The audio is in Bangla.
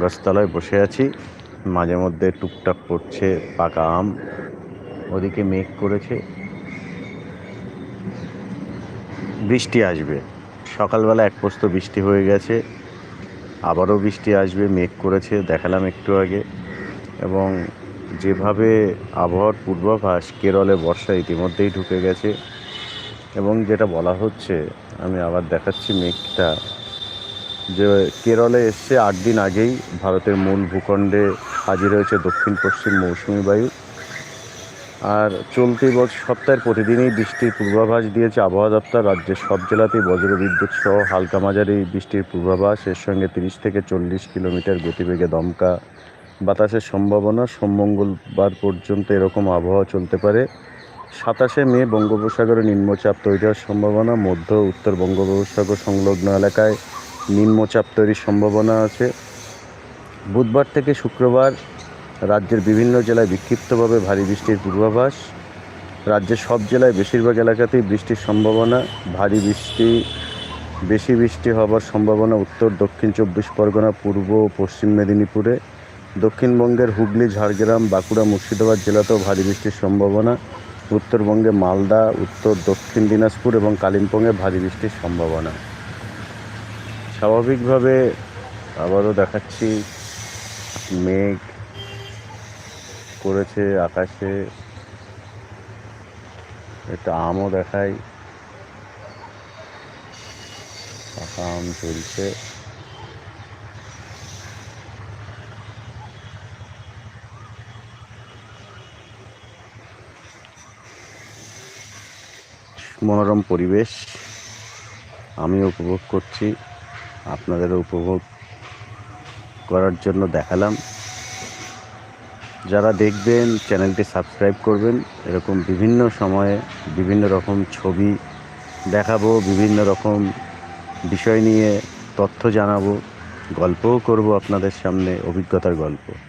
গাছতলায় বসে আছি। মাঝে মধ্যে টুকটাক পড়ছে পাকা আম। ওদিকে মেঘ করেছে। বৃষ্টি আসবে। সকালবেলা এক পোস্ত বৃষ্টি হয়ে গেছে। আবারও বৃষ্টি আসবে, মেঘ করেছে, দেখালাম একটু আগে। এবং যেভাবে আবহাওয়ার পূর্বাভাস, কেরলে বর্ষা ইতিমধ্যেই ঢুকে গেছে। এবং যেটা বলা হচ্ছে, আমি আবার দেখাচ্ছি মেঘটা। যে কেরলে এসছে আট দিন আগেই ভারতের মূল ভূখণ্ডে হাজির হয়েছে দক্ষিণ পশ্চিম মৌসুমি বায়ু। আর চলতি বছর সপ্তাহের প্রতিদিনই বৃষ্টির পূর্বাভাস দিয়েছে আবহাওয়া দপ্তর। রাজ্যের সব জেলাতেই বজ্রবিদ্যুৎ সহ হালকা মাঝারি বৃষ্টির পূর্বাভাস। এর সঙ্গে তিরিশ থেকে চল্লিশ কিলোমিটার গতিবেগে দমকা বাতাসের সম্ভাবনা। সোম মঙ্গলবার পর্যন্ত এরকম আবহাওয়া চলতে পারে। সাতাশে মে বঙ্গোপসাগরে নিম্নচাপ তৈরি হওয়ার সম্ভাবনা। মধ্য উত্তর বঙ্গোপসাগর সংলগ্ন এলাকায় নিম্নচাপ তৈরির সম্ভাবনা আছে। বুধবার থেকে শুক্রবার রাজ্যের বিভিন্ন জেলায় বিক্ষিপ্তভাবে ভারী বৃষ্টির পূর্বাভাস। রাজ্যের সব জেলায় বেশিরভাগ এলাকাতেই বৃষ্টির সম্ভাবনা। ভারী বৃষ্টি, বেশি বৃষ্টি হবার সম্ভাবনা উত্তর, দক্ষিণ চব্বিশ পরগনা, পূর্ব ও পশ্চিম মেদিনীপুরে। দক্ষিণবঙ্গের হুগলি, ঝাড়গ্রাম, বাঁকুড়া, মুর্শিদাবাদ জেলাতেও ভারী বৃষ্টির সম্ভাবনা। উত্তরবঙ্গে মালদা, উত্তর, দক্ষিণ দিনাজপুর এবং কালিম্পংয়ে ভারী বৃষ্টির সম্ভাবনা। স্বাভাবিকভাবে আবারও দেখাচ্ছি, মেঘ করেছে আকাশে, একটা আমও দেখাই পাকা আম চলছে। মনোরম পরিবেশ আমি উপভোগ করছি। আপনাদেরও উপভোগ করার জন্য দেখালাম। যারা দেখবেন, চ্যানেলটি সাবস্ক্রাইব করবেন, এরকম বিভিন্ন সময়ে বিভিন্ন রকম ছবি দেখাবো, বিভিন্ন রকম বিষয় নিয়ে তথ্য জানাব, গল্পও করব আপনাদের সামনে, অভিজ্ঞতার গল্প।